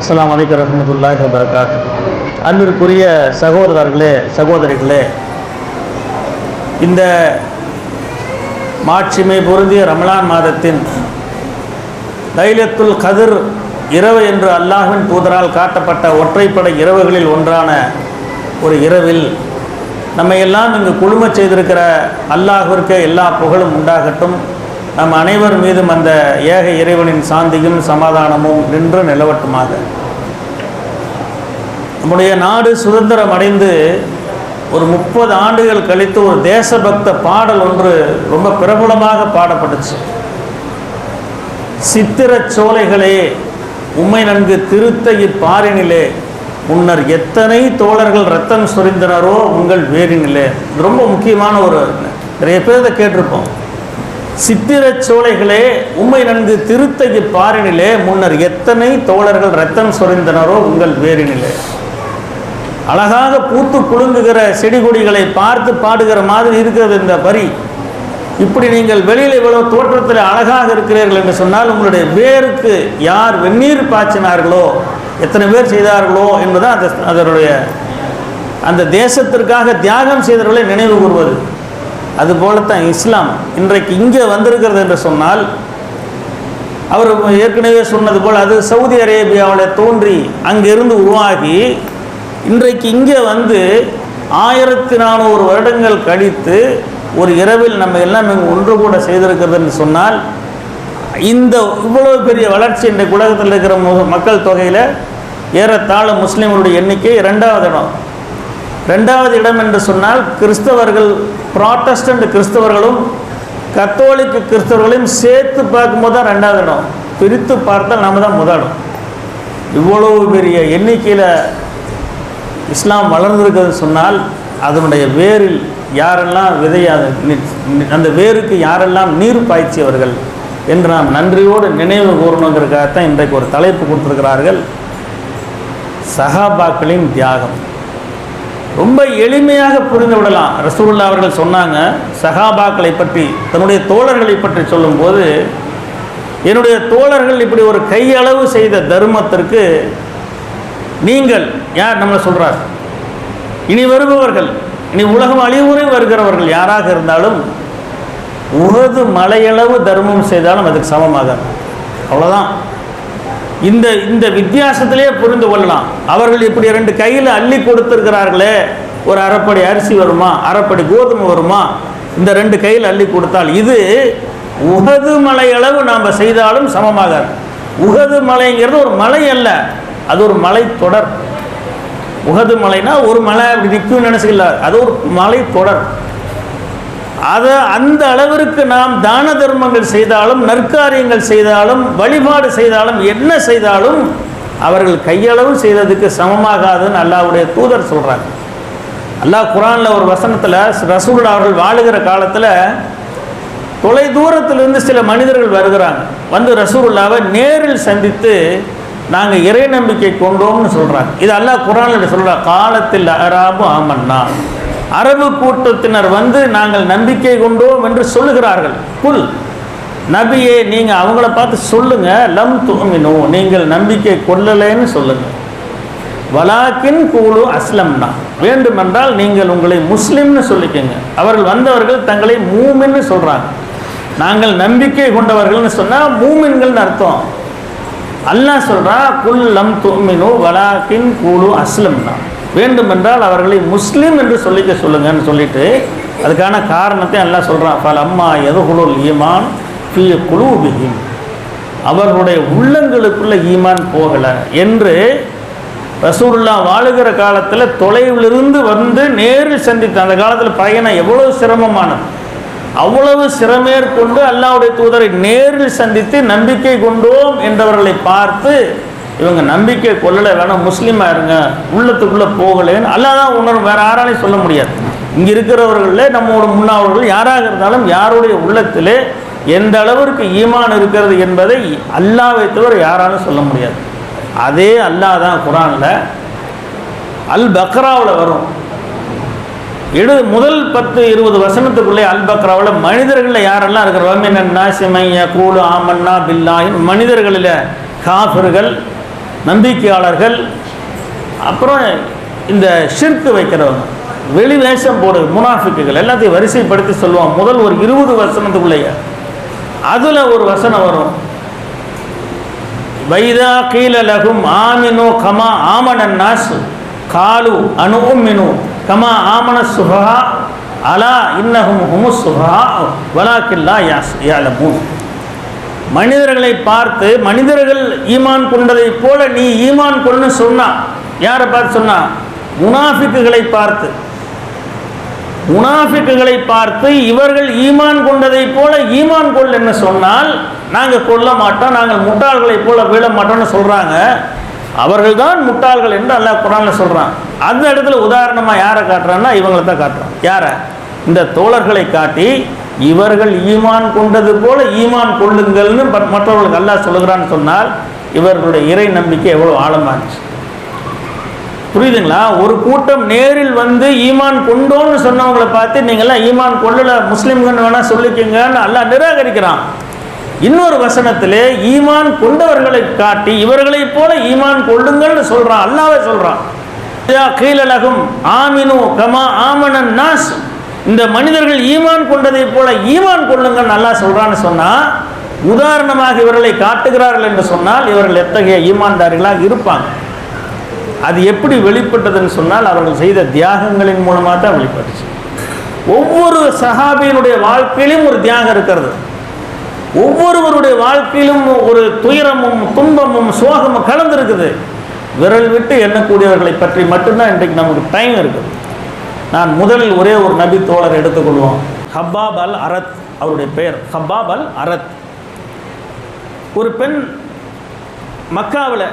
அஸ்லாம் வலைக்கம் ரஹ்மத்துல்லாஹி வபரகாத் அன்பிற்குரிய சகோதரர்களே சகோதரிகளே இந்த மாட்சிமை பொருந்திய ரமலான் மாதத்தின் தைலத்துல் கதிர் இரவு என்று அல்லாஹின் தூதரால் காட்டப்பட்ட ஒற்றைப்படை இரவுகளில் ஒன்றான ஒரு இரவில் நம்மை எல்லாம் இங்கு குழுமச் செய்திருக்கிற அல்லாஹிற்கு எல்லா புகழும் உண்டாகட்டும். நம் அனைவர் மீதும் அந்த ஏக இறைவனின் சாந்தியும் சமாதானமும் நின்று நிலவட்டுமாக. நம்முடைய நாடு சுதந்திரம் அடைந்து ஒரு முப்பது ஆண்டுகள் கழித்து ஒரு தேசபக்த பாடல் ஒன்று ரொம்ப பிரபலமாக பாடப்பட்டுச்சு. சித்திரச் சோலைகளே உம்மை நன்கு திருத்த இப்பாரினிலே முன்னர் எத்தனை தோழர்கள் ரத்தம் சொரிந்தனரோ உங்கள் வேரினிலே. ரொம்ப முக்கியமான ஒரு நிறைய பேர் இதை கேட்டிருப்போம். சித்திரச் சோலைகளே உம்மை நன்கு திருத்த இப்பாரினிலே முன்னர் எத்தனை தோழர்கள் ரத்தம் சொரிந்தனரோ உங்கள் வேரினிலே. அழகாக பூத்து குலுங்குகிற செடி கொடிகளை பார்த்து பாடுகிற மாதிரி இருக்கிறது இந்த வரி. இப்படி நீங்கள் வெளியில் இவ்வளவு தோற்றத்தில் அழகாக இருக்கிறீர்கள் என்று சொன்னால் உங்களுடைய வேருக்கு யார் வெந்நீர் பாய்ச்சினார்களோ எத்தனை பேர் செய்தார்களோ என்பதுதான் அந்த அதனுடைய அந்த தேசத்திற்காக தியாகம் செய்தவர்களை நினைவு கூறுவது அதுபோலத்தான் இஸ்லாம் இன்றைக்கு இங்கே வந்திருக்கிறது என்று சொன்னால் அவர் ஏற்கனவே சொன்னது போல் அது சவுதி அரேபியாவில் தோன்றி அங்கிருந்து உருவாகி இன்றைக்கு இங்கே வந்து ஆயிரத்தி நானூறு வருடங்கள் கழித்து ஒரு இரவில் நம்ம எல்லாம் இங்கே ஒன்று கூட செய்திருக்கிறதுன்னு சொன்னால் இந்த இவ்வளவு பெரிய வளர்ச்சி இன்றைக்கு உலகத்தில் இருக்கிற மக்கள் தொகையில் ஏறத்தாழ முஸ்லீம்களுடைய எண்ணிக்கை ரெண்டாவது இடம். ரெண்டாவது இடம் என்று சொன்னால் கிறிஸ்தவர்கள் ப்ராட்டஸ்டன்ட் கிறிஸ்தவர்களும் கத்தோலிக்க கிறிஸ்தவர்களையும் சேர்த்து பார்க்கும்போது தான் ரெண்டாவது இடம். பிரித்து பார்த்தால் நாம் தான் முதல் இடம். இவ்வளவு பெரிய எண்ணிக்கையில் இஸ்லாம் வளர்ந்துருக்கிறது சொன்னால் அதனுடைய வேரில் யாரெல்லாம் விதையாத அந்த வேருக்கு யாரெல்லாம் நீர் பாய்ச்சியவர்கள் என்று நாம் நன்றியோடு நினைவு கூறணுங்கிறதுக்காகத்தான் இன்றைக்கு ஒரு தலைப்பு கொடுத்துருக்கிறார்கள். சஹாபாக்களின் தியாகம். ரொம்ப எளிமையாக புரிந்து விடலாம். ரசூல்லா அவர்கள் சொன்னாங்க சஹாபாக்களை பற்றி தன்னுடைய தோழர்களை பற்றி சொல்லும்போது என்னுடைய தோழர்கள் இப்படி ஒரு கையளவு செய்த தர்மத்திற்கு நீங்கள் யார் நம்மளை சொல்கிறார் இனி வருபவர்கள் இனி உலகம் அழிவுரை வருகிறவர்கள் யாராக இருந்தாலும் உகது மலையளவு தர்மம் செய்தாலும் அதுக்கு சமமாக அவ்வளோதான் இந்த இந்த வித்தியாசத்திலே புரிந்து கொள்ளலாம். அவர்கள் இப்படி ரெண்டு கையில் அள்ளி கொடுத்துருக்கிறார்களே ஒரு அரைப்படி அரிசி வருமா அரைப்படி கோதுமை வருமா இந்த ரெண்டு கையில் அள்ளி கொடுத்தால் இது உகது மலையளவு நாம் செய்தாலும் சமமாகாது. உகது மலைங்கிறது ஒரு மலை அல்ல. அது ஒரு மலை தொடர். உகது மலைனா ஒரு மலை அப்படி நிற்கும் நினைச்சுக்கல. அது ஒரு மலை தொடர். அதை அந்த அளவிற்கு நாம் தான தர்மங்கள் செய்தாலும் நற்காரியங்கள் செய்தாலும் வழிபாடு செய்தாலும் என்ன செய்தாலும் அவர்கள் கையளவு செய்ததுக்கு சமமாகாதுன்னு அல்லாவுடைய தூதர் சொல்கிறாங்க அல்லாஹ் குரானில் ஒரு வசனத்தில் ரசூல் அவர்கள் வாழுகிற காலத்தில் தொலை தூரத்திலிருந்து சில மனிதர்கள் வருகிறாங்க. வந்து ரசூல்லாவை நேரில் சந்தித்து நாங்கள் இறை நம்பிக்கை கொண்டோம்னு சொல்கிறாங்க இது அல்லாஹ் குரானில் சொல்கிறார் காலத்தில் அராபு ஆமன்னா. அரபு கூட்டத்தினர் வந்து நாங்கள் நம்பிக்கை கொண்டோம் என்று சொல்லுகிறார்கள். புல் நபியே நீங்கள் அவங்கள பார்த்து சொல்லுங்கள் லம் தூமினோ. நீங்கள் நம்பிக்கை கொள்ளலைன்னு சொல்லுங்கள் வலாக்கின் கூலு அஸ்லம்னா. வேண்டுமென்றால் நீங்கள் உங்களை முஸ்லீம்னு சொல்லிக்கோங்க. அவர்கள் வந்தவர்கள் தங்களை மூமின்னு சொல்கிறாங்க நாங்கள் நம்பிக்கை கொண்டவர்கள்னு சொன்னால் மூமின்கள்னு அர்த்தம். அல்லாஹ் சொல்றா குல் லம் துமினு வலாக்கின் கூலு தான் வேண்டுமென்றால் அவர்களை முஸ்லீம் என்று சொல்லிக்க சொல்லுங்கன்னு சொல்லிட்டு அதுக்கான காரணத்தை அல்லாஹ் சொல்கிறான் பல அம்மா எதுகுலுல் ஈமான் ஃபி குலூபிஹிம். அவர்களுடைய உள்ளங்களுக்குள்ள ஈமான் போகலை என்று ரசூலுல்லா வாழுகிற காலத்தில் தொலைவிலிருந்து வந்து நேரில் சந்தித்த அந்த காலத்தில் பயணம் எவ்வளோ சிரமமானது. அவ்வளவு சிரமேற்கொண்டு அல்லாவுடைய தூதரை நேரில் சந்தித்து நம்பிக்கை கொண்டோம் என்றவர்களை பார்த்து இவங்க நம்பிக்கை கொள்ளலை வேணாம் முஸ்லீமாக இருங்க உள்ளத்துக்குள்ளே போகலேன்னு. அல்லாஹ் தான் உணர்வு வேறு யாராலையும் சொல்ல முடியாது. இங்கே இருக்கிறவர்களில் நம்மளோட முன்னாவர்கள் யாராக இருந்தாலும் யாருடைய உள்ளத்திலே எந்த அளவிற்கு ஈமான் இருக்கிறது என்பதை அல்லாவை தவிர யாராலும் சொல்ல முடியாது. அதே அல்லாஹ் தான் குரானில் அல் பக்ராவில் வரும். இடு முதல் பத்து இருபது வசனத்துக்குள்ளே அல் பக்ராவில் மனிதர்களில் யாரெல்லாம் இருக்கிறோம் என்ன நாசிமைய கூலு ஆமன்னா பில்லாயின் மனிதர்களில் காஃபர்கள் நம்பிக்கையாளர்கள் அப்புறம் இந்த ஷிர்க்கு வைக்கிறவங்க வெளி வேஷம் போடு முனாஃபிக்குகள் எல்லாத்தையும் வரிசைப்படுத்தி சொல்லுவோம் முதல் ஒரு இருபது வசனத்துக்குள்ளேயே அதில் ஒரு வசனம் வரும். வைதா கீழலகும் ஆமினோ கமா ஆமனன் நாசு காலு அணுமினு கமா ஆமன சுபா அலா இன்னஹும் ஹுமு சுபா வலாக்கில்லா யாஸ் யாலமூன். மனிதர்களை பார்த்து மனிதர்கள் ஈமான் கொண்டதைப் போல நீ ஈமான் கொண்டு சொன்னா யாரை பார்த்து சொன்னா? முனாஃபிக்குகளை பார்த்து. முனாஃபிக்குகளை பார்த்து இவர்கள் ஈமான் கொண்டதைப் போல ஈமான் கொள் என்ன சொன்னால் நாங்கள் கொல்ல மாட்டோம் நாங்கள் முட்டாள்களைப் போல வீழ மாட்டோம்னு சொல்கிறாங்க அவர்கள் தான் முட்டாள்கள் என்று அல்லாஹ் குரானில் சொல்கிறான் அந்த இடத்துல உதாரணமாக யாரை காட்டுறான்னா இவங்களை தான் காட்டுறான். யாரை? இந்த தோழர்களை காட்டி இவர்கள் ஈமான் கொண்டது போல ஈமான் கொள்ளுங்கள்னு பட் மற்றவர்களுக்கு அல்லாஹ் சொல்லுகிறான்னு சொன்னால் இவர்களுடைய இறை நம்பிக்கை எவ்வளோ ஆழமாக இருந்துச்சு. புரியுதுங்களா? ஒரு கூட்டம் நேரில் வந்து ஈமான் கொண்டோன்னு சொன்னவங்களை பார்த்து நீங்கள்லாம் ஈமான் கொள்ளலை முஸ்லீம்கன்னு வேணால் சொல்லிக்கங்கன்னு அல்லாஹ் நிராகரிக்கிறான். இன்னொரு வசனத்திலே ஈமான் கொண்டவர்களை காட்டி இவர்களைப் போல ஈமான் கொள்ளுங்கள்னு சொல்றான். அல்லாவே சொல்றான். கீழலகும் ஆமினு கமா ஆமனன் நாஸ். இந்த மனிதர்கள் ஈமான் கொண்டதைப் போல ஈமான் கொள்ளுங்கள் நல்லா சொல்றான்னு சொன்னா உதாரணமாக இவர்களை காட்டுகிறார்கள் என்று சொன்னால் இவர்கள் எத்தகைய ஈமான்தாரிகளாக இருப்பாங்க. அது எப்படி வெளிப்பட்டதுன்னு சொன்னால் அவர்கள் செய்த தியாகங்களின் மூலமாக தான் வெளிப்பட்டுச்சு. ஒவ்வொரு சஹாபியினுடைய வாழ்க்கையிலும் ஒரு தியாகம் இருக்கிறது. ஒவ்வொருவருடைய வாழ்க்கையிலும் ஒரு துயரமும் துன்பமும் சோகமும் கலந்துருக்குது. விரல் விட்டு எண்ணக்கூடியவர்களை பற்றி மட்டும்தான் இன்றைக்கு நமக்கு டைம் இருக்குது நான் முதலில் ஒரே ஒரு நபி தோழர் எடுத்துக்கொள்வோம். ஹப்பாப் அல் அரத் அவருடைய பெயர். ஹப்பாப் அல் அரத். ஒரு பெண் மக்காவில்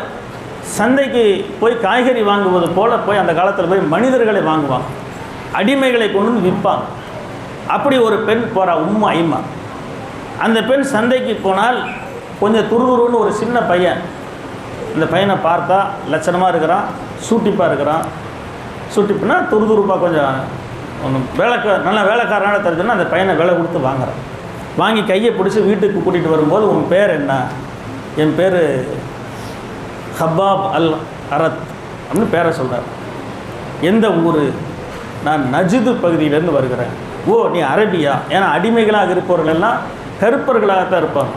சந்தைக்கு போய் காய்கறி வாங்குவது போல் போய் அந்த காலத்தில் போய் மனிதர்களை வாங்குவாங்க அடிமைகளை கொண்டு வந்து விற்பாங்க அப்படி ஒரு பெண் போகிறா உம்மா ஐமா அந்த பெண் சந்தைக்கு போனால் கொஞ்சம் துருதுருன்னு ஒரு சின்ன பையன். இந்த பையனை பார்த்தா லட்சணமாக இருக்கிறான் சூட்டிப்பாக இருக்கிறான். சூட்டிப்புனா துருதுருப்பாக கொஞ்சம் ஒன்று வேலைக்கா நல்ல வேலைக்காரனால தெரிஞ்சுன்னா அந்த பையனை வேலை கொடுத்து வாங்குறான். வாங்கி கையை பிடிச்சி வீட்டுக்கு கூட்டிகிட்டு வரும்போது உன் பேர் என்ன? என் பேர் ஹப்பாப் அல் அரத் அப்படின்னு பேரை சொல்கிறார் எந்த ஊர்? நான் நஜிது பகுதியிலேருந்து வருகிறேன். ஓ நீ அரபியா? ஏன்னா அடிமைகளாக இருப்பவர்கள் எல்லாம் கருப்பர்களாக தான் இருப்பாங்க.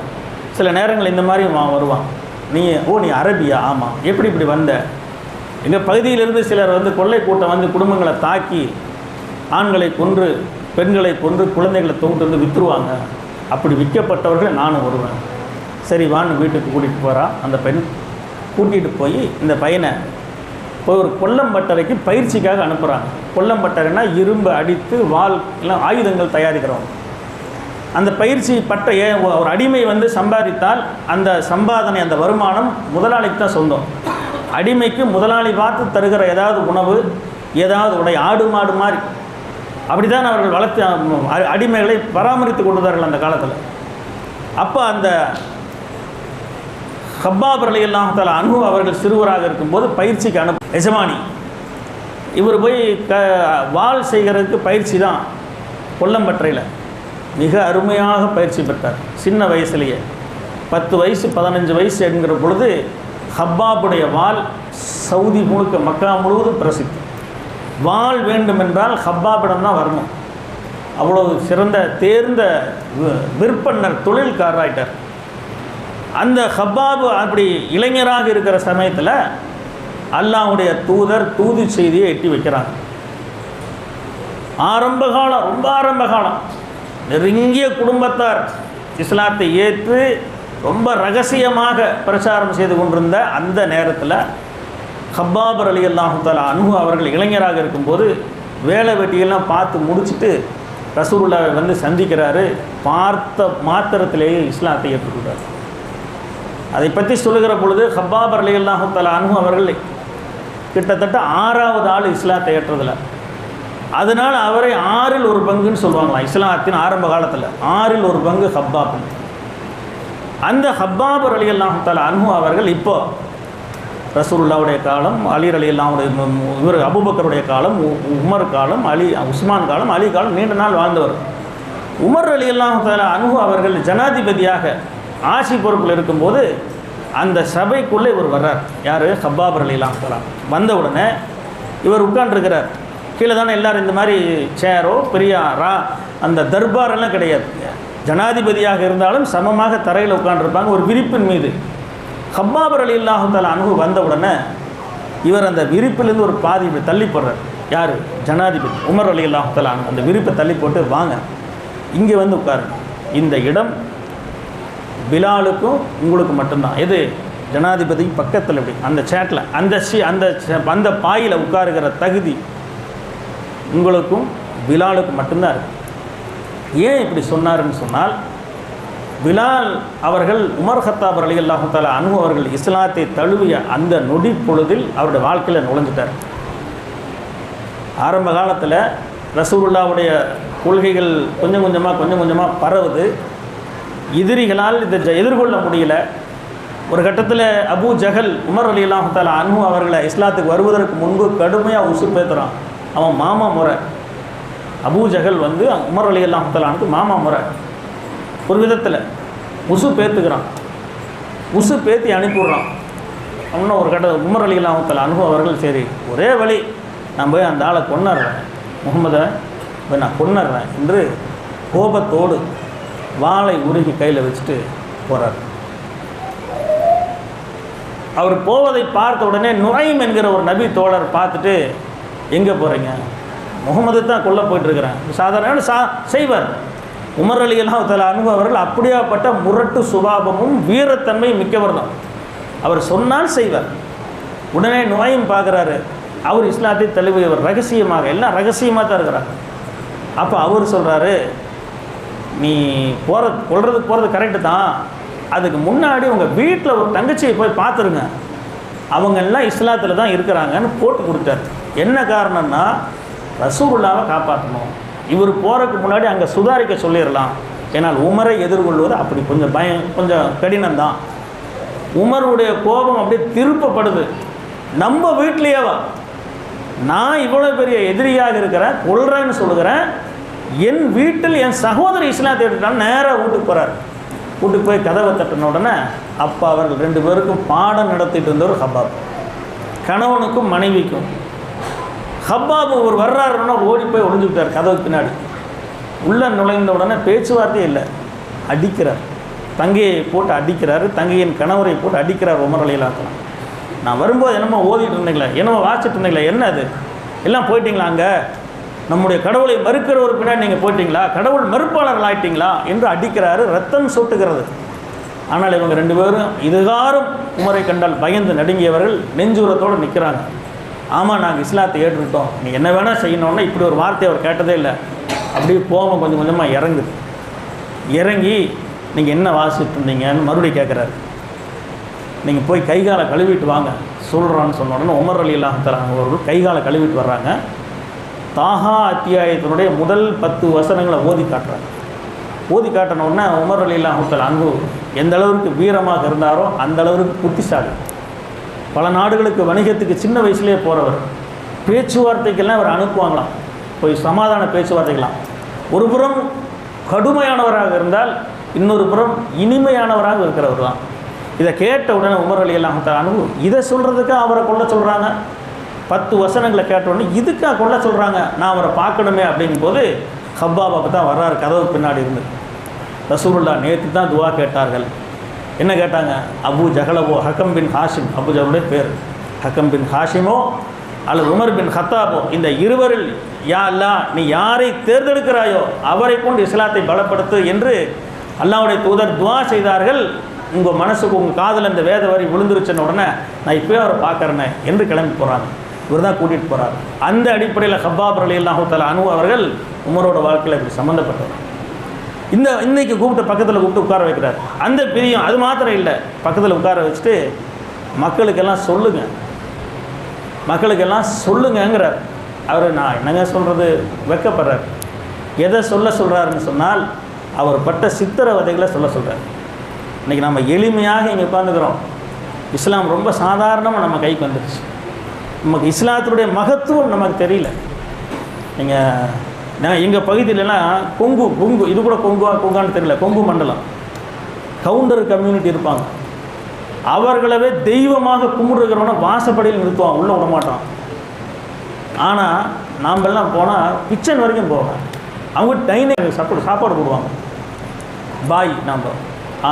சில நேரங்கள் இந்த மாதிரி வா- வருவான். நீ ஓ நீ அரபியா? ஆமாம் எப்படி இப்படி வந்த? எங்கள் பகுதியிலிருந்து சிலர் வந்து கொள்ளை கூட்டம் வந்து குடும்பங்களை தாக்கி ஆண்களை கொன்று பெண்களை கொன்று குழந்தைகளை தொங்கிட்டு வந்து விற்றுருவாங்க அப்படி விற்கப்பட்டவர்கள் நானும் வருவேன். சரி வான்னு வீட்டுக்கு கூட்டிகிட்டு போகிறா அந்த பெண் கூட்டிகிட்டு போய் இந்த பையனை போய் ஒரு கொல்லம்பட்டறைக்கு பயிற்சிக்காக அனுப்புகிறாங்க கொல்லம்பட்டறைனா இரும்பு அடித்து வாள் எல்லாம் ஆயுதங்கள் தயாரிக்கிறவங்க. அந்த பயிற்சி பட்ட ஏ ஒரு அடிமை வந்து சம்பாதித்தால் அந்த சம்பாதனை அந்த வருமானம் முதலாளிக்கு தான் சொந்தம். அடிமைக்கு முதலாளி பார்த்து தருகிற ஏதாவது உணவு ஏதாவது உடை ஆடு மாடு மாதிரி. அப்படிதான் அவர்கள் வளர்த்து அ- அடிமைகளை பராமரித்து கொண்டுதார்கள் அந்த காலத்தில். அப்போ அந்த ஹப்பாப் அலி அல்லாஹால அனு அவர்கள் சிறுவராக இருக்கும்போது பயிற்சிக்கு அனுப்பு எஜமானி. இவர் போய் க வால் செய்கிறதுக்கு பயிற்சி தான் கொல்லம்பற்றையில். மிக அருமையாக பயிற்சி பெற்றார். சின்ன வயசுலேயே. பத்து வயசு பதினஞ்சு வயசு என்கிற பொழுது ஹப்பாபுடைய வாள் சவுதி முழுக்க மக்கா முழுவதும் பிரசித்தி. வாள் வேண்டுமென்றால் ஹப்பாபிடம் தான் வரணும். அவ்வளவு சிறந்த தேர்ந்த விற்பனர் விற்பன்னர் தொழில்காரராயிட்டார். அந்த ஹப்பாபு அப்படி இளைஞராக இருக்கிற சமயத்தில் அல்லாவுடைய தூதர் தூது செய்தியை எட்டி வைக்கிறாங்க ஆரம்ப காலம் ரொம்ப ஆரம்ப காலம் நெருங்கிய குடும்பத்தார் இஸ்லாத்தை ஏற்று ரொம்ப ரகசியமாக பிரச்சாரம் செய்து கொண்டிருந்த அந்த நேரத்தில் ஹப்பாபர் அலி அல்லாஹால அனுகு அவர்கள் இளைஞராக இருக்கும்போது வேலை வெட்டியெல்லாம் பார்த்து முடிச்சுட்டு ரசூருல்லாவை வந்து சந்திக்கிறாரு. பார்த்த மாத்திரத்திலேயே இஸ்லாத்தை ஏற்றுக்கொண்டார். அதை பற்றி சொல்லுகிற பொழுது ஹப்பாபர் அலி அல்லாஹால அனுகு அவர்கள் கிட்டத்தட்ட ஆறாவது ஆள் இஸ்லாத்தை ஏற்றதில்லை. அதனால் அவரை ஆறில் ஒரு பங்குன்னு சொல்லுவாங்களாம் இஸ்லாத்தின் ஆரம்ப காலத்தில். ஆறில் ஒரு பங்கு ஹப்பாப். அந்த ஹப்பாபர் அலி அல்லாஹால அன்பு அவர்கள் இப்போ ரசூல்லாவுடைய காலம் அலி அலி அல்லாவுடைய இவர் அபூபக்கருடைய காலம் உ- உமர் காலம் அலி உஸ்மான் காலம் அலி காலம் நீண்ட நாள் வாழ்ந்தவர். உமர் அலி அல்லாஹால அன்பு அவர்கள் ஜனாதிபதியாக ஆட்சி பொறுப்பில் இருக்கும்போது அந்த சபைக்குள்ளே இவர் வர்றார். யார்? ஹப்பாபர் அலிலாம் வந்த உடனே இவர் உட்கார்ந்துருக்கிறார். கீழே தானே எல்லாரும் இந்த மாதிரி சேரோ பெரிய ரா அந்த தர்பாரெல்லாம் கிடையாது. ஜனாதிபதியாக இருந்தாலும் சமமாக தரையில் உட்காந்துருப்பாங்க ஒரு விரிப்பின் மீது. ஹப்பாபர் அலி அல்லாஹால அணுகு வந்த உடனே இவர் அந்த விரிப்பிலேருந்து ஒரு பாதி இப்படி தள்ளி போடுறார். யார்? ஜனாதிபதி. உமர் அலி அல்லாஹால அந்த விரிப்பை தள்ளி போட்டு வாங்க. இங்கே வந்து உட்காருங்க. இந்த இடம் பிலாலுக்கும் உங்களுக்கு மட்டும்தான். எது? ஜனாதிபதி பக்கத்தில் இப்படி அந்த சேட்டில் அந்த சி அந்த சே- அந்த பாயில் உட்காருகிற தகுதி உங்களுக்கும் பிலாலுக்கும் மட்டும்தான் இருக்கு. ஏன் இப்படி சொன்னாருன்னு சொன்னால் பிலால் அவர்கள் உமர் ஹத்தாப் அலி அல்லாஹால அனு அவர்கள் இஸ்லாத்தை தழுவிய அந்த நொடி பொழுதில் அவருடைய வாழ்க்கையில் நுழைஞ்சிட்டார். ஆரம்ப காலத்தில் ரசூலுல்லாவுடைய கொள்கைகள் கொஞ்சம் கொஞ்சமாக கொஞ்சம் கொஞ்சமாக பரவுது. எதிரிகளால் இதை எதிர்கொள்ள முடியல. ஒரு கட்டத்தில் அபூ ஜஹல் உமர் அலி அல்லாஹால அனு அவர்களை இஸ்லாத்துக்கு வருவதற்கு முன்பு கடுமையாக உசுப்பேத்துறான். அவன் மாமா முறை. அபூஜகல் வந்து உமர் அலி அல்லாஹாலுக்கு மாமா முறை. ஒரு விதத்தில் உசு பேத்துக்கிறான். உசு பேத்தி அனுப்பிவிட்றான். அவனும் ஒரு கட்ட உமர் அலி அல்லாஹால அனுபவம் அவர்கள் சரி ஒரே வழி நான் போய் அந்த ஆளை கொண்டுறேன் முகமதை போய் நான் கொண்டுறேன் என்று கோபத்தோடு வாளை உருகி கையில் வச்சுட்டு போகிறார் அவர் போவதை பார்த்த உடனே நுரையும் என்கிற ஒரு நபி தோழர் பார்த்துட்டு எங்கே போகிறீங்க முகமது தான் கொல்ல போயிட்டுருக்கிறேன். சாதாரண சா செய்வார். உமர் அலி அல்லாஹ் தலா அனுபவர்கள் அப்படியாப்பட்ட முரட்டு சுபாவமும் வீரத்தன்மையும் மிக்கவர் தான். அவர் சொன்னால் செய்வார். உடனே நோயும் பார்க்குறாரு. அவர் இஸ்லாத்தை தழுவியவர். ரகசியமாக எல்லாம் ரகசியமாக தான் இருக்கிறாங்க அப்போ அவர் சொல்கிறாரு நீ போகிற கொள்றதுக்கு போகிறது கரெக்டு தான். அதுக்கு முன்னாடி உங்கள் வீட்டில் ஒரு தங்கச்சியை போய் பார்த்துருங்க. அவங்க எல்லாம் இஸ்லாத்தில் தான் இருக்கிறாங்கன்னு போட்டு கொடுத்தாரு. என்ன காரணம்னா ரசூல்லாவை காப்பாற்றணும் இவர் போகிறதுக்கு முன்னாடி அங்கே சுதாரிக்க சொல்லிடலாம் ஏன்னால் உமரை எதிர்கொள்வது அப்படி கொஞ்சம் பயம் கொஞ்சம் கடினம்தான். உமருடைய கோபம் அப்படியே திருப்பப்படுது. நம்ம வீட்லேயேவா? நான் இவ்வளோ பெரிய எதிரியாக இருக்கிறேன் கொள்றேன்னு சொல்லுகிறேன். என் வீட்டில் என் சகோதரி இஸ்லாத்தை எடுத்துட்டான் நேராக வீட்டுக்கு போகிறார் வீட்டுக்கு போய் கதவை தட்டின உடனே அப்பா அவர்கள் ரெண்டு பேருக்கும் பாடம் நடத்திட்டு இருந்தவர் ஹபாப் கணவனுக்கும் மனைவிக்கும். ஹப்பாபு ஒரு வர்றாருன்னா ஓடி போய் ஒளிஞ்சுக்கிட்டார் கதவுக்கு பின்னாடி. உள்ளே நுழைந்த உடனே பேச்சுவார்த்தையே இல்லை. அடிக்கிறார். தங்கையை போட்டு அடிக்கிறாரு. தங்கையின் கணவரை போட்டு அடிக்கிறார் உமர் அலையிலாக்கலாம் நான் வரும்போது என்னமோ ஓதிட்டு இருந்தீங்களே என்னமோ வாசிட்டு இருந்தீங்களே என்ன அது? எல்லாம் போயிட்டீங்களா அங்கே? நம்முடைய கடவுளை மறுக்கிற ஒரு பின்னாடி நீங்கள் போயிட்டீங்களா? கடவுள் மறுப்பாளர்கள் ஆயிட்டீங்களா? என்று அடிக்கிறாரு ரத்தம் சொட்டுகிறது. ஆனால் இவங்க ரெண்டு பேரும் இதுகாரும் உமரை கண்டால் பயந்து நடுங்கியவர்கள் நெஞ்சுரத்தோடு நிற்கிறாங்க. ஆமாம் நாங்கள் இஸ்லாத்தை ஏற்றுக்கிட்டோம். நீ என்ன வேணால் செய்யணும்னா இப்படி ஒரு வார்த்தை அவர் கேட்டதே இல்லை. அப்படியே போவோம் கொஞ்சம் கொஞ்சமாக இறங்குது. இறங்கி நீங்கள் என்ன வாசிட்டு இருந்தீங்கன்னு மறுபடியும் கேட்குறாரு நீங்கள் போய் கை காலை கழுவிட்டு வாங்க. சொல்கிறான்னு சொன்ன உடனே உமர் அலி அல்லாஹால அவர்கள் கைகாலை கழுவிட்டு வர்றாங்க. தாஹா அத்தியாயத்தினுடைய முதல் பத்து வசனங்களை ஓதி காட்டுறாங்க ஓதி காட்டின உடனே உமர் அலி அல்லாஹால அன்பு எந்த அளவுக்கு வீரமாக இருந்தாரோ அந்த அளவுக்கு புத்திசாலி. பல நாடுகளுக்கு வணிகத்துக்கு சின்ன வயசுலேயே போகிறவர் பேச்சுவார்த்தைக்கெல்லாம் அவர் அனுப்புவாங்களாம். போய் சமாதான பேச்சுவார்த்தைக்கெல்லாம். ஒரு புறம் கடுமையானவராக இருந்தால் இன்னொரு புறம் இனிமையானவராக இருக்கிறவர் தான். இதை கேட்ட உடனே உமர் அலி அல்லாஹ் அனுபவம் இதை சொல்கிறதுக்கு அவரை கொள்ள சொல்கிறாங்க பத்து வசனங்களை கேட்ட உடனே இதுக்காக கொள்ள சொல்கிறாங்க நான் அவரை பார்க்கணுமே அப்படிங்கும்போது ஹப்பாபாக்கு தான் வர்றாரு கதவு பின்னாடி இருந்து. ரசூருல்லா நேற்று தான் துவா கேட்டார்கள். என்ன கேட்டாங்க? அபு ஜஹலவோ ஹக்கம் பின் ஹாஷிம். அபு ஜஹலுடைய பேர். ஹக்கம் பின் ஹாஷிமோ அல்லது உமர் பின் ஹத்தாபோ. இந்த இருவரில் யா அல்லா நீ யாரை தேர்ந்தெடுக்கிறாயோ அவரை கொண்டு இஸ்லாத்தை பலப்படுத்து என்று அல்லாவுடைய தூதர் துவா செய்தார்கள். உங்கள் மனசுக்கு உங்கள் காதில் இந்த வேத வரி விழுந்துருச்சன உடனே நான் இப்போயே அவரை பார்க்குறேனே என்று கிளம்பி போகிறாங்க இவர் தான் கூட்டிகிட்டு போகிறார் அந்த அடிப்படையில் ஹப்பாப் அலி அல்லாஹூத்தால அனு அவர்கள் உமரோட வாழ்க்கையில் இப்படி சம்மந்தப்பட்டவர் இந்த இன்னைக்கு கூப்பிட்டு பக்கத்தில் கூப்பிட்டு உட்கார வைக்கிறார். அந்த பிரியம் அது மாத்திரம் இல்லை. பக்கத்தில் உட்கார வச்சுட்டு மக்களுக்கெல்லாம் சொல்லுங்க. மக்களுக்கெல்லாம் சொல்லுங்கங்கிறார். அவர் நான் என்னங்க சொல்கிறது வெக்கப்படுறார். எதை சொல்ல சொல்கிறாருன்னு சொன்னால் அவர் பட்ட சித்திரவதைகளை சொல்ல சொல்கிறார் இன்றைக்கி நம்ம எளிமையாக இங்கே உட்காந்துக்கிறோம் இஸ்லாம் ரொம்ப சாதாரணமாக நம்ம கைக்கு வந்துடுச்சு நமக்கு இஸ்லாத்தினுடைய மகத்துவம் நமக்கு தெரியல. நீங்கள் நான் எங்கள் பகுதியிலலாம் கொங்கு கொங்கு இது கூட கொங்குவா கொங்கான்னு தெரியல கொங்கு மண்டலம். கவுண்டர் கம்யூனிட்டி இருப்பாங்க. அவர்களவே தெய்வமாக கும்பிடுறவன வாசப்படியில் நிறுத்துவான் உள்ளே விடமாட்டான் ஆனால் நாம்பெல்லாம் போனால் கிச்சன் வரைக்கும் போவோம். அவங்க டைனிங் சாப்பாடு சாப்பாடு போடுவாங்க. பாய் நாம்.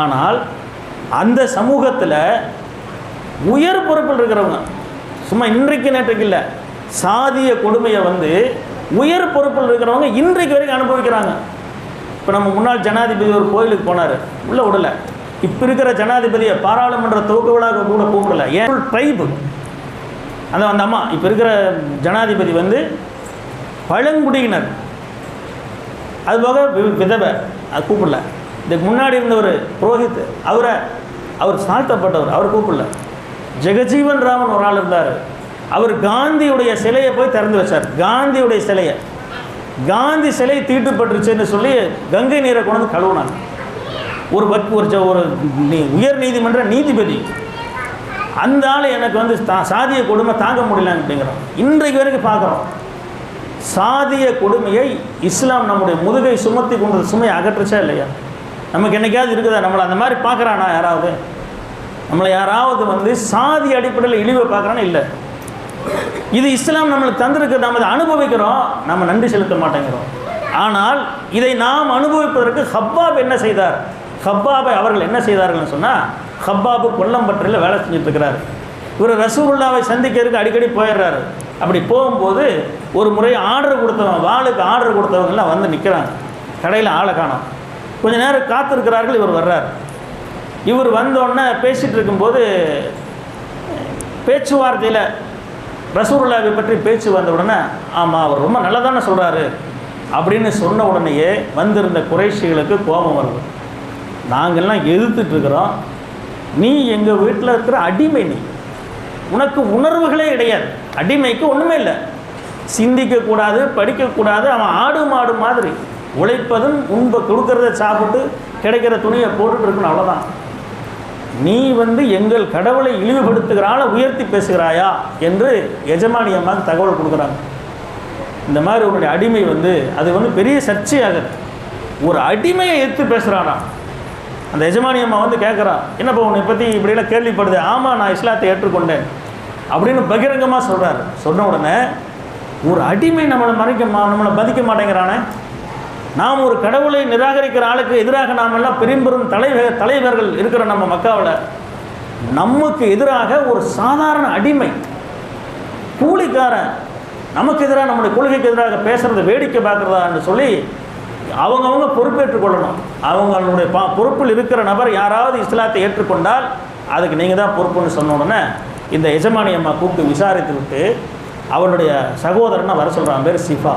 ஆனால் அந்த சமூகத்தில் உயர் பொறுப்பில் இருக்கிறவங்க சும்மா இன்றைக்கு நேற்றுக்கு இல்லை சாதிய கொடுமையை வந்து உயர் பொறுப்பில் இருக்கிறவங்க இன்றைக்கு வரைக்கும் அனுபவிக்கிறாங்க. இப்போ நம்ம முன்னாள் ஜனாதிபதி ஒரு கோயிலுக்கு போனார். உள்ளே விடலை. இப்போ இருக்கிற ஜனாதிபதியை பாராளுமன்ற துவக்க விழாவுக்கு கூட கூப்பிடல. ஏன்? ட்ரைபு அந்த அந்த அம்மா இப்போ இருக்கிற ஜனாதிபதி வந்து பழங்குடியினர். அது போக விதவை அது கூப்பிடல. இதுக்கு முன்னாடி இருந்த ஒரு புரோஹித். அவரை அவர் சாழ்த்தப்பட்டவர் அவர் கூப்பிடல. ஜெகஜீவன் ராமன் ஒரு ஆள் இருந்தார். அவர் காந்தியுடைய சிலையை போய் திறந்து வச்சார். காந்தியுடைய சிலையை. காந்தி சிலை தீட்டுப்பட்டுருச்சுன்னு சொல்லி கங்கை நீரை கொண்டு வந்து கழுவுனாங்க. ஒரு பக் ஒரு ஒரு நீ- உயர் நீதிமன்ற நீதிபதி. அந்த ஆள் எனக்கு வந்து தா- சாதிய கொடுமை தாங்க முடியலன்னு அப்படிங்கிறோம் இன்றைக்கு வரைக்கும் பார்க்குறோம். சாதிய கொடுமையை இஸ்லாம் நம்முடைய முதுகை சுமத்தி கொண்டது சுமையை அகற்றுச்சா இல்லையா? நமக்கு என்னைக்காவது இருக்குதா? நம்மளை அந்த மாதிரி பார்க்குறானா யாராவது? நம்மளை யாராவது வந்து சாதி அடிப்படையில் இழிவை பார்க்குறானா? இல்லை. இது இஸ்லாம் நம்மளுக்கு தந்திருக்கு நம்ம அதை அனுபவிக்கிறோம் நம்ம நன்றி செலுத்த மாட்டேங்கிறோம். ஆனால் இதை நாம் அனுபவிப்பதற்கு ஹப்பாப் என்ன செய்தார்? ஹப்பாபை அவர்கள் என்ன செய்தார்கள்னு சொன்னால் ஹப்பாபு கொல்லம்பற்றில் வேலை செஞ்சுட்டு இருக்கிறாரு இவர் ரசூலுல்லாவை சந்திக்கிறதுக்கு அடிக்கடி போயிடுறாரு. அப்படி போகும்போது ஒரு முறை ஆர்டர் கொடுத்தவங்க வாளுக்கு ஆர்டர் கொடுத்தவங்கலாம் வந்து நிற்கிறாங்க கடையில் ஆளை காணும். கொஞ்ச நேரம் காத்திருக்கிறார்கள் இவர் வர்றார். இவர் வந்தோடனே பேசிகிட்டு இருக்கும்போது பேச்சுவார்த்தையில் ரசூருல்லாவை பற்றி பேச்சு வந்த உடனே ஆமாம் அவர் ரொம்ப நல்லதானே சொல்கிறாரு அப்படின்னு சொன்ன உடனேயே வந்திருந்த குறைஷிகளுக்கு கோபம் வருது. நாங்கள்லாம் எதிர்த்துட்ருக்குறோம் நீ எங்கள் வீட்டில் இருக்கிற அடிமை நீ. உனக்கு உணர்வுகளே கிடையாது. அடிமைக்கு ஒன்றுமே இல்லை. சிந்திக்கக்கூடாது படிக்கக்கூடாது அவன் ஆடு மாடு மாதிரி உழைப்பதும் உண்பை கொடுக்கறத சாப்பிட்டு கிடைக்கிற துணியை போட்டுட்டு இருக்கணும் அவ்வளோதான் நீ வந்து எங்கள் கடவுளை இழிவுபடுத்துகிறால உயர்த்தி பேசுகிறாயா என்று எஜமானி அம்மாவுக்கு தகவல் கொடுக்குறாங்க. இந்த மாதிரி உன்னுடைய அடிமை வந்து அது வந்து பெரிய சர்ச்சையாகுது ஒரு அடிமையை எடுத்து பேசுகிறானா அந்த எஜமானி அம்மா வந்து கேட்குறா என்னப்பா உன்னை பற்றி இப்படியெல்லாம் கேள்விப்படுது? ஆமாம் நான் இஸ்லாத்தை ஏற்றுக்கொண்டேன். அப்படின்னு பகிரங்கமாக சொல்கிறாரு சொன்ன உடனே ஒரு அடிமை நம்மளை மறைக்க மா- நம்மளை மதிக்க மாட்டேங்கிறானே. நாம் ஒரு கடவுளை நிராகரிக்கிற ஆளுக்கு எதிராக நாம் எல்லாம் பெரும்பெரும் தலைவர் தலைவர்கள் இருக்கிற நம்ம மக்காவில் நமக்கு எதிராக ஒரு சாதாரண அடிமை கூலிக்காரன் நமக்கு எதிராக நம்முடைய கொள்கைக்கு எதிராக பேசுகிறத வேடிக்கை பார்க்குறதான்னு சொல்லி அவங்கவுங்க பொறுப்பேற்றுக் கொள்ளணும். அவங்களுடைய பா பொறுப்பில் இருக்கிற நபர் யாராவது இஸ்லாத்தை ஏற்றுக்கொண்டால் அதுக்கு நீங்கள் தான் பொறுப்புன்னு சொன்ன உடனே இந்த எஜமானி அம்மா கூப்பிட்டு விசாரித்து விட்டு அவனுடைய சகோதரனை வர சொல்கிறான் பேர் சிஃபா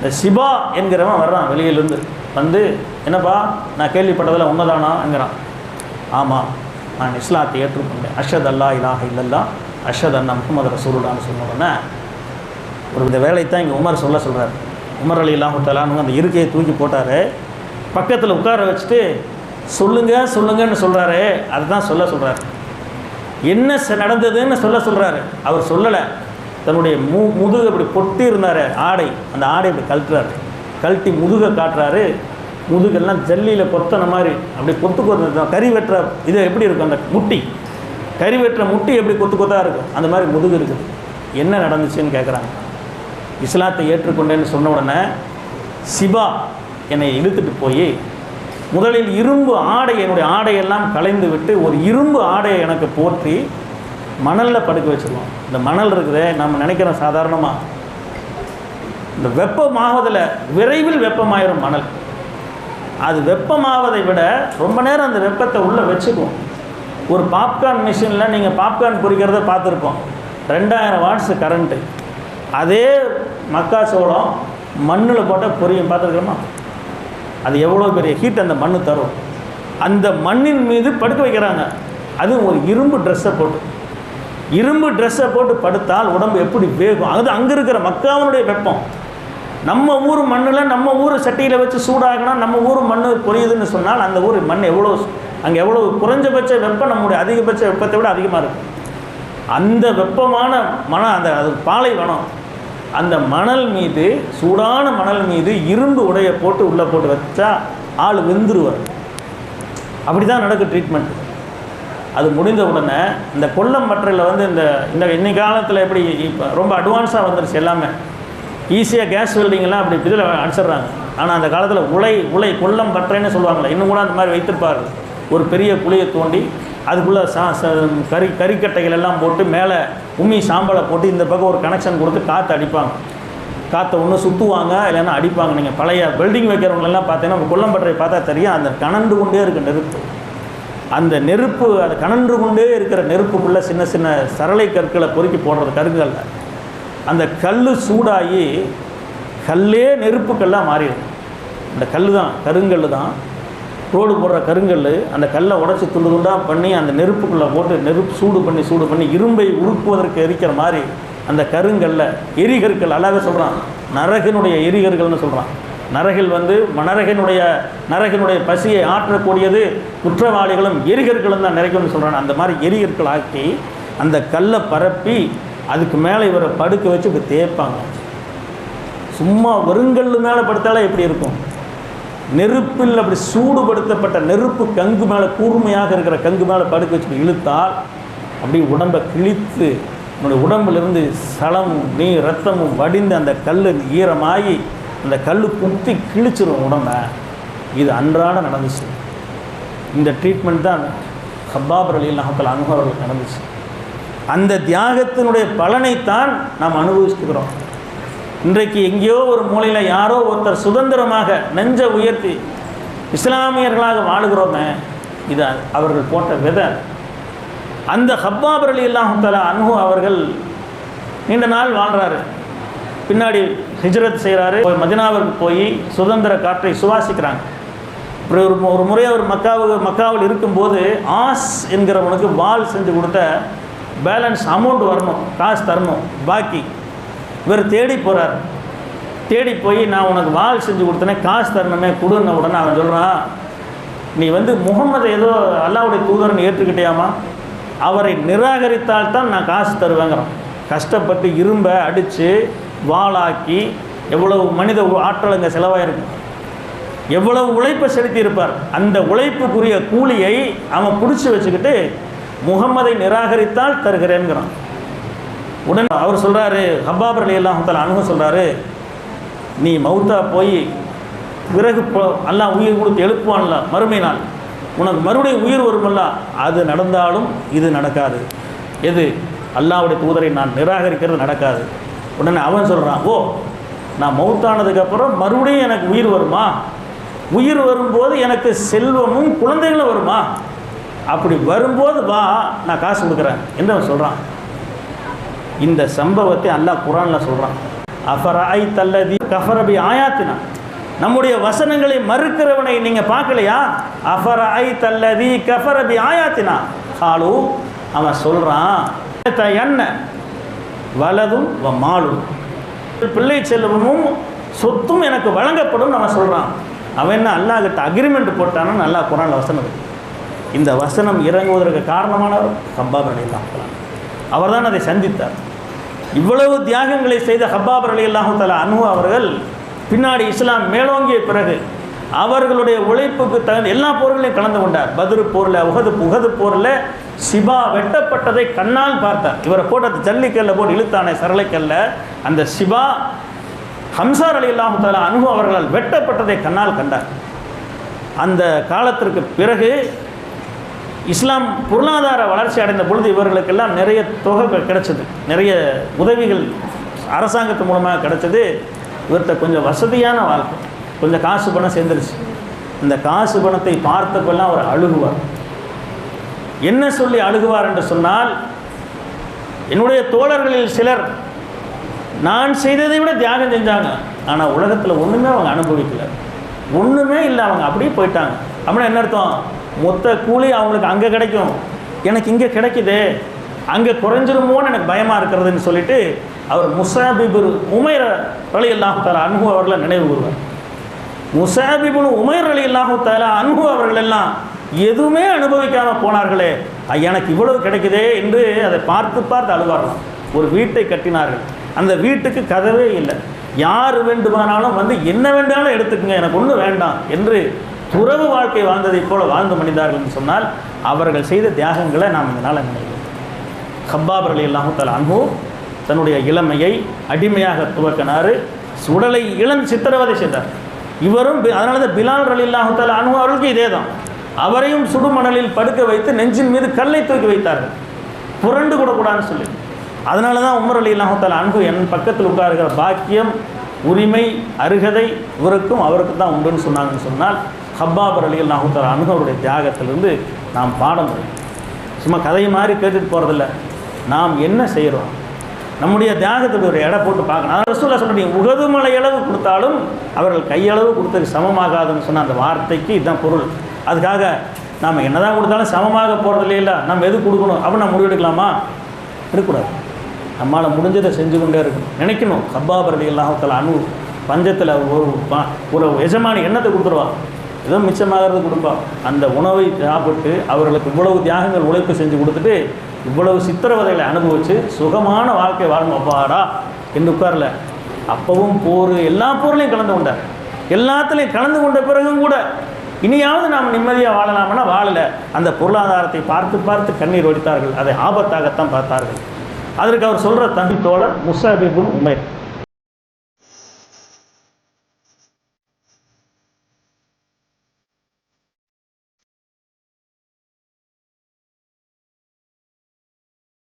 இந்த சிபா என்கிறவன் வர்றான் வெளியிலேருந்து. வந்து என்னப்பா நான் கேள்விப்பட்டதில் உண்மைதானாங்கிறான் ஆமாம் நான் இஸ்லாத்தை ஏற்றுக்கொண்டேன். அஷத் அல்லா இலாக இல்லல்லா அஷத் அண்ணா முகமது ரசூலுல்லான்னு சொன்ன உடனே ஒரு இந்த வேலையை தான் இங்கே உமர் சொல்ல சொல்கிறார் உமர் அலி இல்லாஹு அந்த இருக்கையை தூக்கி போட்டார். பக்கத்தில் உட்கார வச்சுட்டு சொல்லுங்க சொல்லுங்கன்னு சொல்கிறாரு அதுதான் சொல்ல சொல்கிறார் என்ன நடந்ததுன்னு சொல்ல சொல்கிறாரு அவர் சொல்லலை. தன்னுடைய மு முதுகு அப்படி பொட்டி இருந்தார் ஆடை. அந்த ஆடை அப்படி கழட்டுறாரு. கழட்டி முதுகை காட்டுறாரு. முதுகெல்லாம் ஜல்லியில் கொத்தன மாதிரி அப்படி கொத்து கொத்து கறி வெட்டுற இது எப்படி இருக்கும்? அந்த முட்டி. கறி வெட்டுற முட்டி எப்படி கொத்து கொத்தாக இருக்கும்? அந்த மாதிரி முதுகு இருக்குது. என்ன நடந்துச்சுன்னு கேட்குறாங்க இஸ்லாத்தை ஏற்றுக்கொண்டேன்னு சொன்ன உடனே சிபா என்னை இழுத்துட்டு போய் முதலில் இரும்பு ஆடை என்னுடைய ஆடையெல்லாம் களைந்து விட்டு ஒரு இரும்பு ஆடையை எனக்கு போற்றி மணலில் படுக்க வச்சுருவோம். இந்த மணல் இருக்குதே நம்ம நினைக்கிறோம் சாதாரணமாக இந்த வெப்பமாவதில் விரைவில் வெப்பமாயிரும் மணல். அது வெப்பமாவதை விட ரொம்ப நேரம் அந்த வெப்பத்தை உள்ளே வச்சுக்குவோம். ஒரு பாப்கார்ன் மிஷினில் நீங்கள் பாப்கார்ன் பொறிக்கிறத பார்த்துருப்போம். ரெண்டாயிரம் வாட்ஸ் கரண்ட்டு அதே மக்காச்சோளம் மண்ணில் போட்டால் பொரியும். பார்த்துருக்கோமா அது எவ்வளோ பெரிய ஹீட் அந்த மண்ணு தரும். அந்த மண்ணின் மீது படுக்க வைக்கிறாங்க. அதுவும் ஒரு இரும்பு ட்ரெஸ்ஸை போட்டு. இரும்பு ட்ரெஸ்ஸை போட்டு படுத்தால் உடம்பு எப்படி வேகும்? அது அங்கே இருக்கிற மக்காவனுடைய வெப்பம். நம்ம ஊர் மண்ணில் நம்ம ஊர் சட்டியில் வச்சு சூடாகினா நம்ம ஊர் மண் பொரியுதுன்னு சொன்னால் அந்த ஊர் மண் எவ்வளோ அங்கே எவ்வளோ குறைஞ்சபட்ச வெப்பம் நம்முடைய அதிகபட்ச வெப்பத்தை விட அதிகமாக இருக்கும். அந்த வெப்பமான மணம் அந்த அது பாலைவனம். அந்த மணல் மீது சூடான மணல் மீது இரும்பு உடைய போட்டு உள்ளே போட்டு வச்சா ஆள் வெந்துருவார். அப்படி தான் நடக்கும் ட்ரீட்மெண்ட் அது முடிந்த உடனே இந்த கொல்லம் மற்றில் வந்து இந்த இந்த இன்னைக்கு காலத்தில் எப்படி இப்போ ரொம்ப அட்வான்ஸாக வந்துருச்சு எல்லாமே. ஈஸியாக கேஸ் வெல்டிங்கெல்லாம் அப்படி இதில் அடிச்சிடுறாங்க. ஆனால் அந்த காலத்தில் உலை உலை கொல்லம் பற்றைன்னு சொல்லுவாங்களே இன்னும் கூட அந்த மாதிரி வைத்திருப்பார்கள். ஒரு பெரிய குழியை தோண்டி அதுக்குள்ளே சா ச- கறி கறிக்கட்டைகள் எல்லாம் போட்டு மேலே உம்மி சாம்பலை போட்டு இந்த பக்கம் ஒரு கனெக்ஷன் கொடுத்து காற்று அடிப்பாங்க. காற்றை ஒன்று சுற்றுவாங்க இல்லைன்னா அடிப்பாங்க. நீங்கள் பழைய பில்டிங் வைக்கிறவங்களெல்லாம் பார்த்தீங்கன்னா பற்றையை பார்த்தா தெரியும். அந்த கனண்டு கொண்டே இருக்க. நெருப்பு அந்த நெருப்பு அது கனன்று கொண்டே இருக்கிற நெருப்புக்குள்ளே சின்ன சின்ன சரளை கற்களை பொறுக்கி போடுறது கருங்கல்ல. அந்த கல் சூடாகி கல்லே நெருப்புக்கெல்லாம் மாறிடும். அந்த கல் தான் கருங்கல் தான் ரோடு போடுற கருங்கல் அந்த கல்லை உடச்சி துண்டு துண்டாக பண்ணி அந்த நெருப்புக்குள்ளே போட்டு நெருப்பு சூடு பண்ணி சூடு பண்ணி இரும்பை உருக்குவதற்கு எரிக்கிற மாதிரி அந்த கருங்கல்ல எரிகற்கள் அல்லாவே சொல்கிறான் நரகனுடைய எரிகற்கள்னு சொல்கிறான் நரகில் வந்து நரகனுடைய நரகனுடைய பசியை ஆற்றக்கூடியது குற்றவாளிகளும் எரிகற்களும் தான் நிறைக்கும்னு சொல்கிறாங்க அந்த மாதிரி எரிகற்கள் ஆக்கி அந்த கல்லை பரப்பி அதுக்கு மேலே இவரை படுக்க வச்சு இப்படி தேய்ப்பாங்க. சும்மா வருங்கல் மேலே படுத்தாலே எப்படி இருக்கும்? நெருப்பில் அப்படி சூடுபடுத்தப்பட்ட நெருப்பு கங்கு மேலே கூர்மையாக இருக்கிற கங்கு மேலே படுக்க வச்சு இழுத்தால் அப்படி உடம்பை கிழித்து என்னுடைய உடம்பிலிருந்து சலமும் நீர் ரத்தமும் வடிந்து அந்த கல் ஈரமாகி அந்த கல் குத்தி கிழிச்சிரும் உடம்ப. இது அன்றாட நடந்துச்சு. இந்த ட்ரீட்மெண்ட் தான் ஹப்பாப் அலி அல்லாஹத்தில் அனுபவர்களுக்கு நடந்துச்சு. அந்த தியாகத்தினுடைய பலனைத்தான் நாம் அனுபவிச்சுக்கிறோம். இன்றைக்கு எங்கேயோ ஒரு மூலையில் யாரோ ஒருத்தர் சுதந்திரமாக நெஞ்ச உயர்த்தி இஸ்லாமியர்களாக வாழுகிறோமே இது அவர்கள் போட்ட விதை. அந்த ஹப்பாபர் அலி அல்லாஹால அன்ஹு அவர்கள் நீண்ட நாள் வாழ்கிறாரு பின்னாடி ஹிஜ்ரத் செய்கிறாரு மதினாவிற்கு போய் சுதந்திர காற்றை சுவாசிக்கிறாங்க. அப்புறம் ஒரு ஒரு முறை அவர் மக்காவுக்கு மக்காவில் இருக்கும்போது ஆஸ் என்கிறவனுக்கு வால் செஞ்சு கொடுத்த பேலன்ஸ் அமௌண்ட் வரணும் காசு தரணும் பாக்கி. இவர் தேடி போகிறார் தேடி போய் நான் உனக்கு வால் செஞ்சு கொடுத்தனே காசு தரணுமே கொடுன்ன உடனே அவன் சொல்கிறான் நீ வந்து முகமது ஏதோ அல்லாவுடைய தூதரன் ஏற்றுக்கிட்டியாமா? அவரை நிராகரித்தால் தான் நான் காசு தருவேங்கிறான். கஷ்டப்பட்டு இரும்பை அடித்து வாளாக்கி எவ்வளவு மனித ஆற்றல் அங்கே செலவாயிருக்கு. எவ்வளவு உழைப்பை செலுத்தியிருப்பார். அந்த உழைப்புக்குரிய கூலியை அவன் பிடிச்சி வச்சுக்கிட்டு முகம்மதை நிராகரித்தால் தருகிறேன்கிறான். உடனே அவர் சொல்கிறாரு ஹப்பாபர் அலி அல்லாஹால அணுக சொல்கிறாரு நீ மௌத்தா போய் பிறகு போ- அல்லாஹ் உயிர் கொடுத்து எழுப்புவான்ல மறுமை நாள். உனக்கு மறுபடியும் உயிர் வருமல்ல? அது நடந்தாலும் இது நடக்காது. எது? அல்லாவுடைய தூதரை நான் நிராகரிக்கிறது நடக்காது. உடனே அவன் சொல்கிறான் ஓ நான் மௌத்தானதுக்கப்புறம் மறுபடியும் எனக்கு உயிர் வருமா? உயிர் வரும்போது எனக்கு செல்வமும் குழந்தைகளும் வருமா? அப்படி வரும்போது வா நான் காசு கொடுக்குறேன் என்று அவன் சொல்கிறான் இந்த சம்பவத்தை அல்லாஹ் குரானில் சொல்கிறான் அஃபராய் தல்லதி கஃபரபி ஆயாத்தினா? நம்முடைய வசனங்களை மறுக்கிறவனை நீங்கள் பார்க்கலையா? அஃபராய் தல்லதி கஃபரபி ஆயாத்தினா? ஹாலு அவன் சொல்கிறான் என்ன வலதும் வ மாலும் பிள்ளை செல்வமும் சொத்தும் எனக்கு வழங்கப்படும் நம்ம சொல்கிறான் அவன் என்ன அல்லாஹிட்ட அக்ரிமெண்ட் போட்டானா நல்லா குரான் வசனம் இருக்கு. இந்த வசனம் இறங்குவதற்கு காரணமானவர் ஹப்பாப் அலி அவர் தான் அதை சந்தித்தார். இவ்வளவு தியாகங்களை செய்த ஹப்பாப் அலி அல்லாஹால அனு அவர்கள் பின்னாடி இஸ்லாம் மேலோங்கிய பிறகு அவர்களுடைய உழைப்புக்கு தகுந்த எல்லா போர்களையும் கலந்து கொண்டார். பத்ரு போரில் உகது உகது போரில் சிபா வெட்டப்பட்டதை கண்ணால் பார்த்தார். இவரை போட்டு அந்த ஜல்லிக்கல்ல போட்டு இழுத்தானே சரளைக்கல்ல. அந்த சிபா ஹம்சார் அலி அல்லாஹால அனு அவர்களால் வெட்டப்பட்டதை கண்ணால் கண்டார். அந்த காலத்திற்கு பிறகு இஸ்லாம் பொருளாதார வளர்ச்சி அடைந்த பொழுது இவர்களுக்கெல்லாம் நிறைய தொகை கிடைச்சது. நிறைய உதவிகள் அரசாங்கத்து மூலமாக கிடைச்சது. இவர்கிட்ட கொஞ்சம் வசதியான வாழ்க்கை. கொஞ்சம் காசு பணம் சேர்ந்துருச்சு. இந்த காசு பணத்தை பார்த்தப்பெல்லாம் அவர் அழுகுவார். என்ன சொல்லி அழுகுவார் என்று சொன்னால் என்னுடைய தோழர்களில் சிலர் நான் செய்ததை விட தியாகம் செஞ்சாங்க. ஆனால் உலகத்தில் ஒன்றுமே அவங்க அனுபவிக்கல. ஒன்றுமே இல்லை அவங்க. அப்படியே போயிட்டாங்க. அப்படின்னா என்ன அர்த்தம்? மொத்த கூலி அவங்களுக்கு அங்கே கிடைக்கும். எனக்கு இங்கே கிடைக்குதே. அங்கே குறைஞ்சிருமோன்னு எனக்கு பயமாக இருக்கிறதுன்னு சொல்லிட்டு அவர் முசாபிபுர் உமையர் ரலி இல்லாமல் தாலா அன்பு அவர்களை நினைவு கூறுவார். முசாபிபுன் உமைர் அலி அல்லாஹு தாலா அன்பு அவர்கள் எல்லாம் எதுவுமே அனுபவிக்காமல் போனார்களே. எனக்கு இவ்வளவு கிடைக்குதே என்று அதை பார்த்து பார்த்து அழுவார்களாம். ஒரு வீட்டை கட்டினார்கள். அந்த வீட்டுக்கு கதவே இல்லை. யார் வேண்டுமானாலும் வந்து என்ன வேண்டாலும் எடுத்துக்கங்க எனக்கு ஒன்றும் வேண்டாம் என்று துறவு வாழ்க்கை வாழ்ந்ததைப் போல வாழ்ந்து மனிதார்கள் என்று சொன்னால் அவர்கள் செய்த தியாகங்களை நாம் இதனால் நினைக்கிறோம். ஹப்பாப் அலி அல்லாஹால அன்பு தன்னுடைய இளமையை அடிமையாக துவக்கினார். உடலை இளம் சித்திரவதை செய்தார். இவரும் அதனால தான் பிலால் அலி அல்லாஹால அன்பு அவர்களுக்கு இதே தான் அவரையும் சுடுமணலில் படுக்க வைத்து நெஞ்சின் மீது கல்லை தூக்கி வைத்தார்கள். புரண்டு கூடக்கூடாதுன்னு சொல்லி. அதனால தான் உமர் அலி இல்லாமத்தால் அன்பு என் பக்கத்தில் உட்காருகிற பாக்கியம் உரிமை அருகதை இவருக்கும் அவருக்கு தான் உண்டுன்னு சொன்னாங்கன்னு சொன்னால் ஹப்பாபர் அலி அல்லாஹால அன்பு அவருடைய தியாகத்திலிருந்து நாம் பாடம் முடியும் சும்மா கதை மாதிரி கேட்டுட்டு போகிறதில்ல நாம் என்ன செய்கிறோம் நம்முடைய தியாகத்துக்கு ஒரு எடை போட்டு பார்க்கணும். அதான் ரசூல்லா சொல்றீங்க உகது மலை அளவு கொடுத்தாலும் அவர்கள் கையளவு கொடுத்தது சமமாகாதுன்னு சொன்ன அந்த வார்த்தைக்கு இதுதான் பொருள். அதுக்காக நாம் என்னதான் கொடுத்தாலும் சமமாக போகிறது இல்லையில நம்ம எது கொடுக்கணும்? அப்போ நம்ம முடிவெடுக்கலாமா? இருக்கக்கூடாது நம்மளால் முடிஞ்சதை செஞ்சு கொண்டே இருக்கணும். நினைக்கணும். கப்பாபர் அலி அல்லாஹால அணு பஞ்சத்தில் ஒரு ஒரு எஜமானி எண்ணத்தை கொடுத்துருவா? ஏதோ மிச்சமாகிறது கொடுப்பா. அந்த உணவை சாப்பிட்டு அவர்களுக்கு இவ்வளவு தியாகங்கள் உழைப்பு செஞ்சு கொடுத்துட்டு இவ்வளவு சித்திரவதைகளை அனுபவித்து சுகமான வாழ்க்கை வாழும் அப்பாடா! என்று உட்காரல. அப்பவும் போர் எல்லா போர்லையும் கலந்து கொண்டார். எல்லாத்துலேயும் கலந்து கொண்ட பிறகும் கூட இனியாவது நாம் நிம்மதியாக வாழலாம்னா வாழலை. அந்த பொருளாதாரத்தை பார்த்து பார்த்து கண்ணீர் ஒடித்தார்கள் அதை ஆபத்தாகத்தான் பார்த்தார்கள். அதற்கு அவர் சொல்கிற தம்பி தோழர் முசாபிபுன் உமேர்.